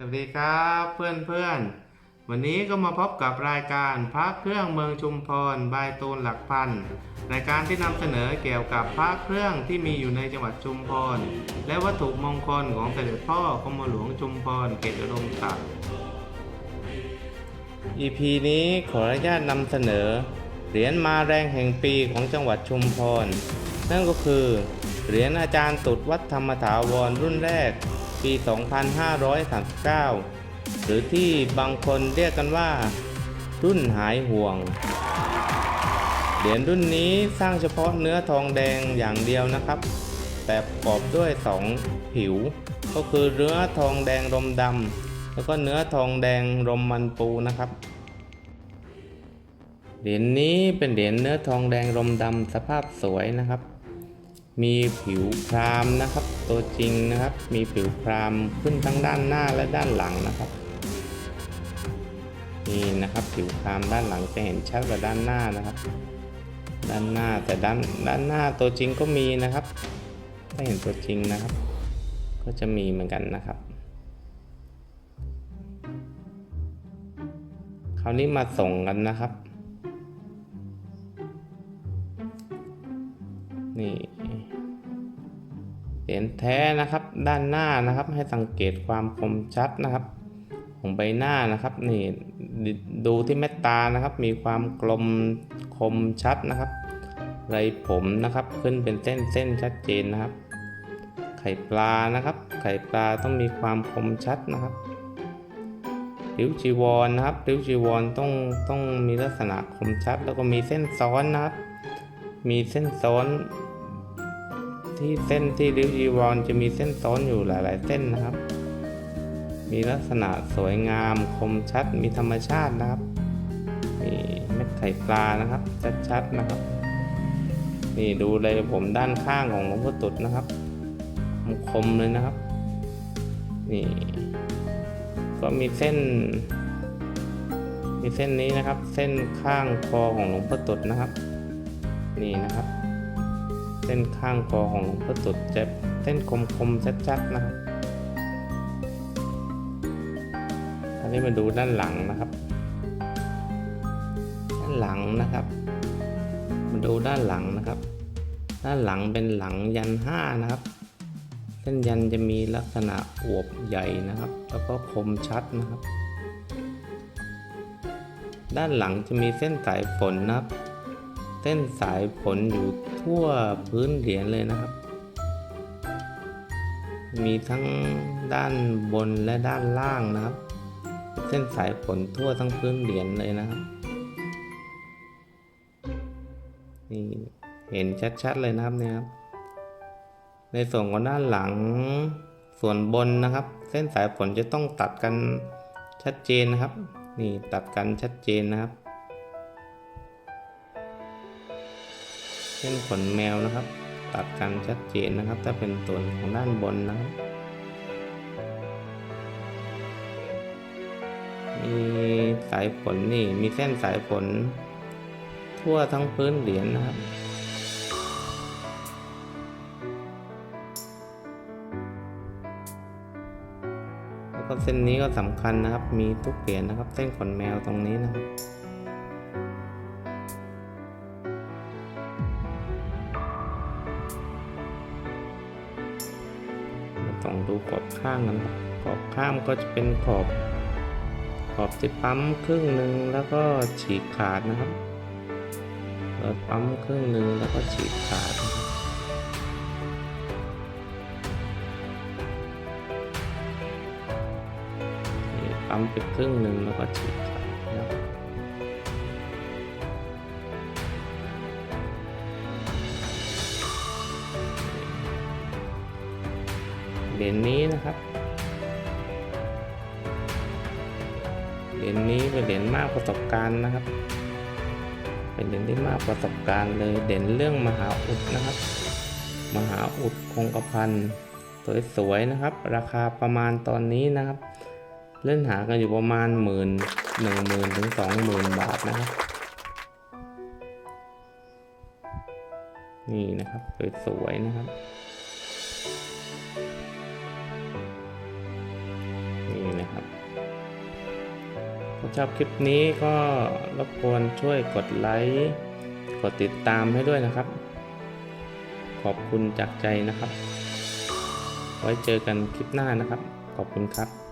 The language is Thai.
สวัสดีครับเพื่อนเพื่อนวันนี้ก็มาพบกับรายการพระเครื่องเมืองชุมพรบายตูนหลักพันรายการที่นำเสนอเกี่ยวกับพระเครื่องที่มีอยู่ในจังหวัดชุมพร และวัตถุมงคลของเสด็จพ่อกรมหลวงชุมพรเกตอุดมศักดิ์ EP นี้ขออนุญาตนำเสนอ เหรียญมาแรงแห่งปีของจังหวัดชุมพร นั่นก็คือ เหรียญอาจารย์ตุดวัดธรรมถาวรรุ่นแรก ปี 2539 หรือที่บางคนเรียกกันว่า รุ่นหายห่วง เหรียญรุ่นนี้สร้างเฉพาะเนื้อทองแดงอย่างเดียวนะครับ แต่ประกอบด้วย 2 ผิว ก็คือเนื้อทองแดงรมดำแล้วก็เนื้อทองแดงรมมันปูนะครับเหรียญนี้เป็นเหรียญเนื้อทองแดงรมดำสภาพสวยนะครับ มีผิวครามนะครับ ตัวจริงนะครับ มีผิวครามขึ้นทั้งด้านหน้าและด้านหลังนะครับนี่นะครับผิวครามด้านหลังจะเห็นชัดกว่าด้านหน้านะครับ ด้านหน้าแต่ด้านด้านหน้าตัวจริงก็มีนะครับถ้าเห็นตัวจริงนะครับ ก็จะมีเหมือนกันนะครับ คราวนี้มาส่งกันนะครับ เหรียญแท้นะครับด้านหน้านะครับ ให้สังเกตความคมชัดนะครับ ของใบหน้านะครับนี่ดูที่เม็ดตานะครับ มีความกลมคมชัดนะครับไรผมนะครับขึ้นเป็นเส้นเส้นชัดเจนนะครับ ไข่ปลานะครับ ไข่ปลาต้องมีความคมชัดนะครับริ้วจีวรนะครับริ้วจีวรต้องต้องมีลักษณะคมชัด แล้วก็มีเส้นซ้อนนะครับ มีเส้นซ้อน ที่เส้นที่ริ้วจีวรจะมีเส้นซ้อนอยู่หลาย ๆ เส้นนะครับ มีลักษณะสวยงามคมชัดมีธรรมชาตินะครับนี่เม็ดไข่ปลานะครับ ชัด ๆ นะครับ นี่ดูเลยผมด้านข้างของหลวงพ่อตุดนะครับคมเลยนะครับ นี่ ก็มีเส้น มีเส้นนี้นะครับ เส้นข้างคอของหลวงพ่อตุดนะครับ นี่นะครับ เส้นข้างคอของหลวงพ่อตุดจะเส้นคมๆชัดๆนะครับอันนี้มาดูด้านหลังนะครับ ด้านหลังนะครับ มาดูด้านหลังนะครับ ด้านหลังเป็นหลังยันห้านะครับ เส้นยันจะมีลักษณะอวบใหญ่นะครับ แล้วก็คมชัดนะครับ ด้านหลังจะมีเส้นสายฝนนะครับ เส้นสายฝนอยู่ทั่วพื้นเหรียญเลยนะครับ มีทั้งด้านบนและด้านล่างนะครับ เส้นสายฝนทั่วทั้งพื้นเหรียญเลยนะครับนี่เห็นชัดๆเลยนะครับเนี่ยครับ ในส่วนของด้านหลังส่วนบนนะครับ เส้นสายฝนจะต้องตัดกันชัดเจนนะครับ นี่ตัดกันชัดเจนนะครับ เส้นขนแมวนะครับ ตัดกันชัดเจนนะครับ ถ้าเป็นส่วนของด้านบนนะครับมีสายฝนนี่มีเส้นสายฝนทั่วทั้งพื้นเหรียญนะครับแล้วก็เส้นนี้ก็สำคัญนะครับ มีทุกเหรียญนะครับ เส้นขนแมวตรงนี้นะครับ ดูขอบข้างกันครับขอบข้างก็จะเป็นขอบ ขอบจะปั๊มครึ่งหนึ่งแล้วก็ฉีกขาดนะครับแล้วปั๊มครึ่งหนึ่งแล้วก็ฉีกขาดนะครับปั๊มไปครึ่งหนึ่งแล้วก็ฉีก เหรียญนี้นะครับ เหรียญนี้เป็นเหรียญมากประสบการณ์นะครับ เป็นเหรียญที่มากประสบการณ์เลยเด่นเรื่องมหาอุดนะครับ มหาอุดคงกระพันสวยๆนะครับ ราคาประมาณตอนนี้นะครับ เล่นหากันอยู่ประมาณหมื่นหนึ่งหมื่นถึงสองหมื่นบาทนะครับนี่นะครับสวยๆนะครับ ชอบคลิปนี้ก็รบกวนช่วยกดไลค์กดติดตามให้ด้วยนะครับ ขอบคุณจากใจนะครับ ไว้เจอกันคลิปหน้านะครับ ขอบคุณครับ